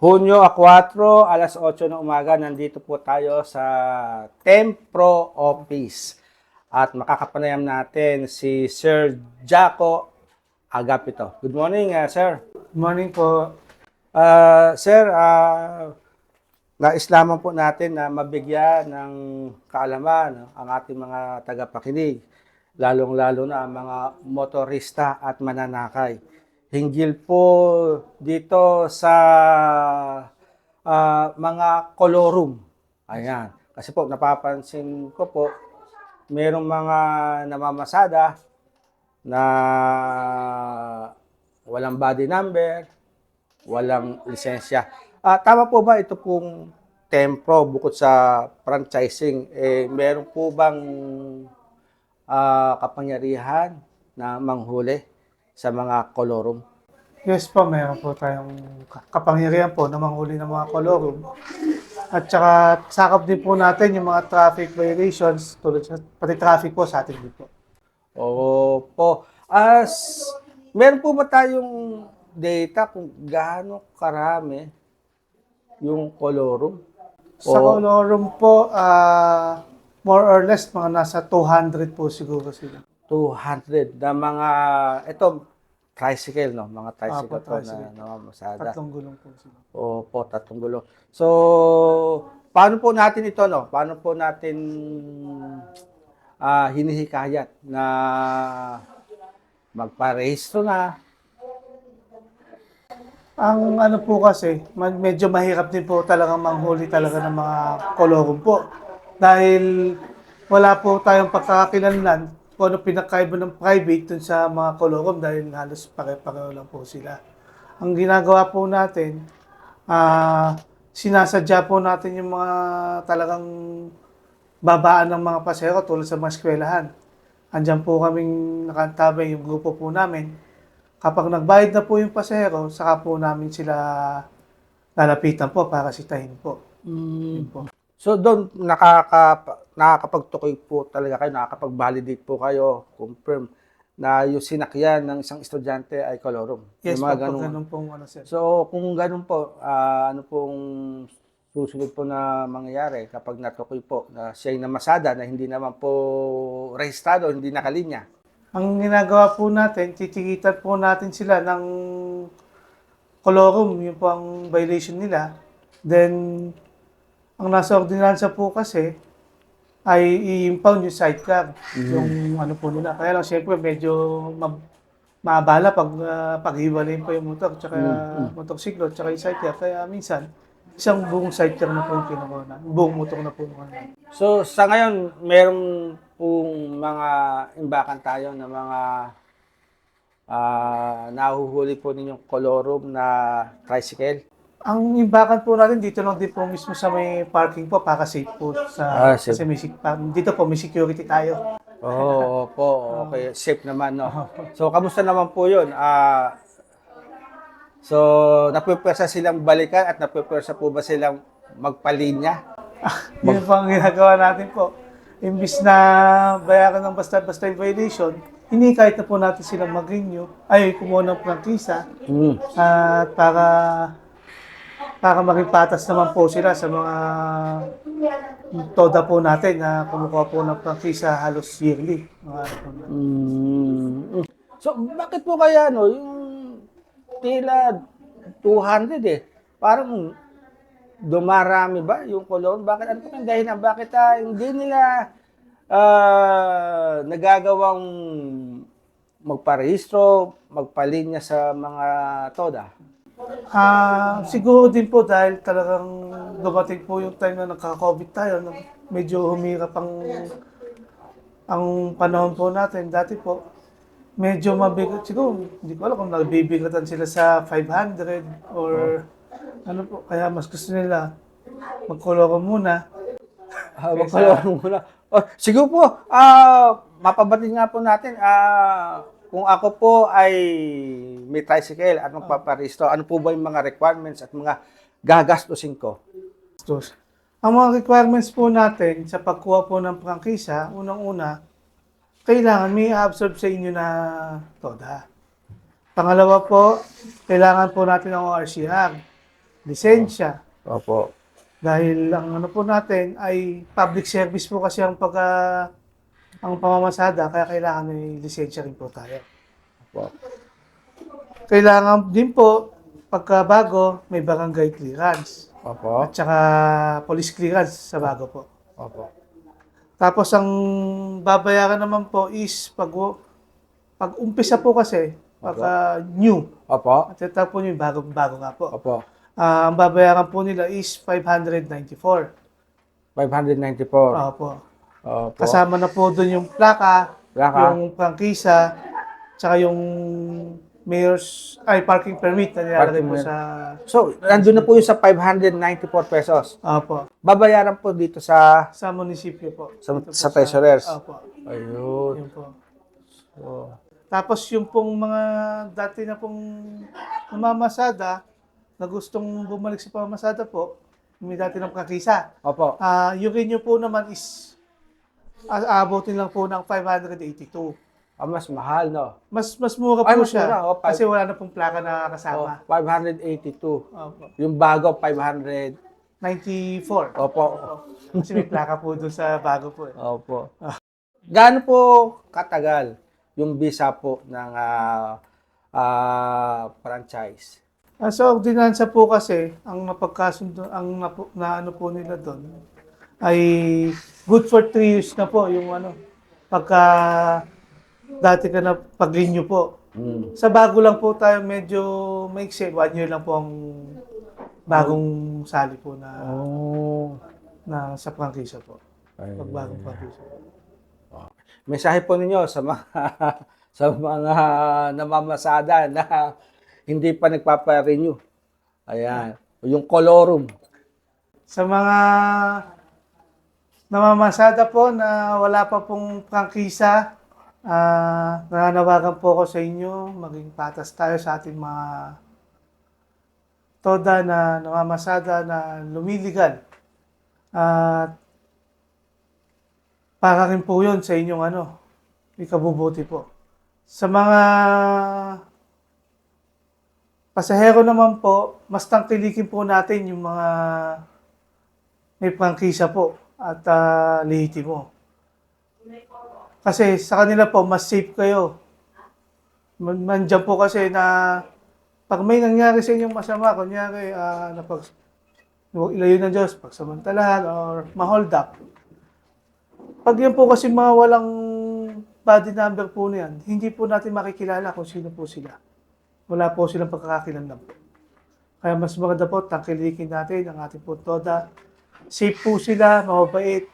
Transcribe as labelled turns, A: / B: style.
A: Hunyo 4, alas 8 ng umaga, nandito po tayo sa Tempro Office. At makakapanayam natin si Sir Jaco Agapito. Good morning, uh, sir.
B: Good morning po.
A: Uh, sir, uh, nais lamang po natin na mabigyan ng kaalaman ang ating mga tagapakinig, lalong-lalo na ang mga motorista at mananakay. Hinggil po dito sa ah, mga kolorum. Ayan. Kasi po, napapansin ko po, merong mga namamasada na walang body number, walang lisensya. Ah, tama po ba ito pong Tempro bukod sa franchising, eh, meron po bang ah, kapangyarihan na manghuli sa mga kolorum?
B: Yes po, meron po tayong ka- kapangyarihan po na manghuli ng mga kolorum. At saka sakap din po natin yung mga traffic violations, tulad sa pati traffic po sa atin din po.
A: Opo. As, meron po ba tayong data kung gaano karami yung kolorum?
B: Sa
A: O-
B: kolorum po, ah, more or less, mga nasa 200 po siguro sila.
A: 200 na mga, ito, tricycle, no? Mga tricycle
B: Apo,
A: po na
B: tricycle.
A: namamasada.
B: Tatlong gulong po sila.
A: Opo, tatlong gulo. So, paano po natin ito, no? Paano po natin ah, hinihikayat na magparehistro na?
B: Ang ano po kasi, medyo mahirap din po talaga manghuli talaga ng mga kolorum po. Dahil wala po tayong pagkakakilanlan kung ano pinakaiba ng private dun sa mga kolorum dahil halos pare-pareho lang po sila. Ang ginagawa po natin, ah sinasadya po natin yung mga talagang babaan ng mga pasero tulad sa mga eskwelahan. Andyan po kaming nakantabay yung grupo po namin kapag nagbayad na po yung pasahero, saka po namin sila lalapitan po para sitahin po. Yun po.
A: So, doon nakaka, nakakapagtukoy po talaga kayo, nakakapag-validate po kayo, confirm na yung sinakyan ng isang estudyante ay kolorum.
B: Yes
A: Yung
B: po,
A: mga
B: pag
A: ganun.
B: ganun pong ano sir.
A: So, kung ganun po, ah, ano pong susunod po na mangyayari kapag natukoy po na siya ay namasada na hindi naman po rehistrado, hindi nakalinya?
B: Ang ginagawa po natin, titikitan po natin sila ng kolorum, yun po ang violation nila. Then, ang nasa ordinansa po kasi, ay i-impound yung sidecar, yung ano po nila. Kaya lang, syempre, medyo ma- maabala pag uh, paghiwalay po yung motor, tsaka motorsiklo, tsaka yung sidecar. Kaya minsan, isang buong sidecar na po yung kinukuha na. Buong motor na po yung kinukuha.
A: So, sa ngayon, merong pong mga imbakan tayo na mga ah, nahuhuli po ninyong kolorum na tricycle.
B: Ang imbakan po natin dito lang din po mismo sa may parking po para safe po sa
A: Ah, safe.
B: kasi may sec- pa- dito po may security tayo.
A: Oo po, okay. Safe naman, no? So, kamusta naman po yun? Ah, so, napupwersa silang balikan at napupwersa po ba silang magpalinya?
B: Yun po ang ginagawa natin po. Imbis na bayaran ng basta-basta yung violation, hinikayat na po natin silang mag-renew, ay kumuha ng prangkisa
A: Hmm.
B: at para para maging patas naman po sila sa mga toda po natin na kumukuha po ng prangkisa halos yearly.
A: Mm. So, bakit po kaya, no, yung tila 200 eh, parang dumarami ba yung kolon? Bakit, ano po yung dahilan? Bakit ah, hindi nila ah, nagagawang magparehistro, magpalinya sa mga toda?
B: Ah, siguro din po dahil talagang dumating po yung time na nagka-COVID tayo, na medyo humirap ang ang panahon po natin. Dati po, medyo mabigat. Siguro, hindi ko alam kung nabibigatan sila sa 500 or ano po. Kaya mas gusto nila magkoloro muna.
A: Ah, wag muna. Oh, siguro po, ah, mapabatid nga po natin, ah, kung ako po ay may tricycle at magpaparehistro, ano po ba yung mga requirements at mga gagastusin ko?
B: Ang mga requirements po natin sa pagkuha po ng prangkisa, unang-una, kailangan may absorb sa inyo na toda. Pangalawa po, kailangan po natin ng ORCR. lisensya.
A: Opo.
B: Dahil ang ano po natin ay public service po kasi ang pagka ang pamamasada, kaya kailangan may lisensya rin po tayo.
A: Opo.
B: Kailangan din po, pagka bago, may barangay clearance.
A: Opo.
B: At saka police clearance sa bago po.
A: Opo.
B: Tapos ang babayaran naman po is pag pag umpisa po kasi pagka new
A: Opo.
B: at ito po yung bago bago nga po.
A: Opo.
B: Ah, ang babayaran po nila is 594.
A: 594.
B: Opo.
A: Opo.
B: Kasama na po doon yung plaka,
A: Plaka.
B: yung prangkisa, tsaka yung mayor's ay parking permit na nilalagay
A: Parking
B: po
A: permit.
B: sa
A: So, nandun na po yung sa 594 pesos.
B: Opo.
A: Babayaran po dito sa
B: Sa munisipyo po.
A: Sa-
B: po
A: sa treasurers.
B: Opo.
A: Ayun.
B: Yun po.
A: So,
B: Tapos yung pong mga dati na pong namamasada na gustong bumalik sa pamamasada po, may dati ng kakisa.
A: opo.
B: Ah, yung renew po naman is aabotin lang po ng 582.
A: Ah, mas mahal, no?
B: Mas mas mura
A: Ay,
B: po
A: mas
B: siya.
A: mura, oh, five-
B: kasi wala na pong plaka na
A: Oh,
B: kasama.
A: 582.
B: Opo.
A: Yung bago, 500.
B: 94.
A: Opo.
B: Kasi may plaka po doon sa bago po. Eh.
A: Opo. Gaano po katagal yung visa po ng ah, ah, franchise?
B: Ah, so, ordinansa po kasi, ang napagkasundo, ang napo, na ano po nila doon, ay good for 3 years na po yung ano, pagka dati ka na pag-renew po.
A: Hmm.
B: Sa bago lang po tayo medyo maiksi, one year lang po ang bagong sali po na,
A: Oh.
B: na sa prangkisa po. Pag bagong prangkisa.
A: Mensahe po ninyo sa mga sa mga namamasada na hindi pa nagpapa-renew. Ayan. Yung colorum.
B: Sa mga namamasada po na wala pa pong prangkisa, ah nananawagan po ako sa inyo, maging patas tayo sa ating mga toda na namamasada na lumiligal. At para rin po yun sa inyong ano, ikabubuti po. Sa mga pasahero naman po, mas tangkilikin po natin yung mga may prangkisa po at uh, lehitimo. Kasi sa kanila po, mas safe kayo. Man, mandyan po kasi na pag may nangyari sa inyong masama, kunyari, uh, napag, ilayo ng Diyos, pagsamantalahan, or ma-hold up. Pag yan po kasi mga walang body number po na yan, hindi po natin makikilala kung sino po sila. Wala po silang pagkakakilanlan po. Kaya mas maganda po, tangkilikin natin ang ating po toda. Safe po sila, mababait.